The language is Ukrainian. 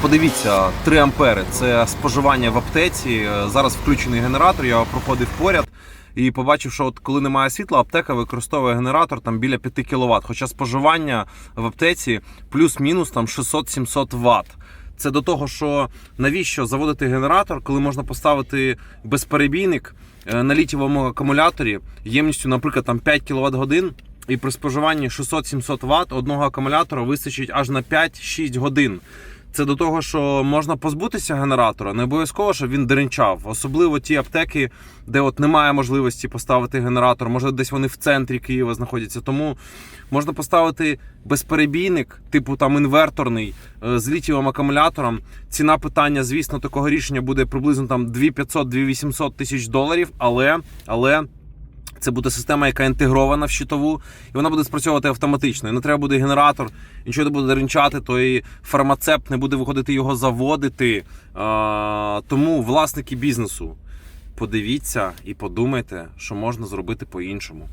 Подивіться, 3 ампери це споживання в аптеці. Е, Зараз включений генератор, я проходив поряд і побачив, що от коли немає світла, аптека використовує генератор там біля 5 кВт. Хоча споживання в аптеці плюс-мінус там 600-700 Вт. Це до того, що навіщо заводити генератор, коли можна поставити безперебійник е, на літієвому акумуляторі ємністю, наприклад, там 5 кВт годин, і при споживанні 600-700 Вт одного акумулятора вистачить аж на 5-6 годин. Це до того, що можна позбутися генератора, не обов'язково, щоб він деренчав. Особливо ті аптеки, де от немає можливості поставити генератор, може десь вони в центрі Києва знаходяться. Тому можна поставити безперебійник, типу там інверторний, е, з літієвим акумулятором. Ціна питання, звісно, такого рішення буде приблизно там 2500-2800 тисяч доларів, але, але це буде система, яка інтегрована в щитову, і вона буде спрацьовувати автоматично. І не треба буде генератор, нічого не буде ринчати, то і фармацепт не буде виходити його заводити. А, тому власники бізнесу, подивіться і подумайте, що можна зробити по-іншому.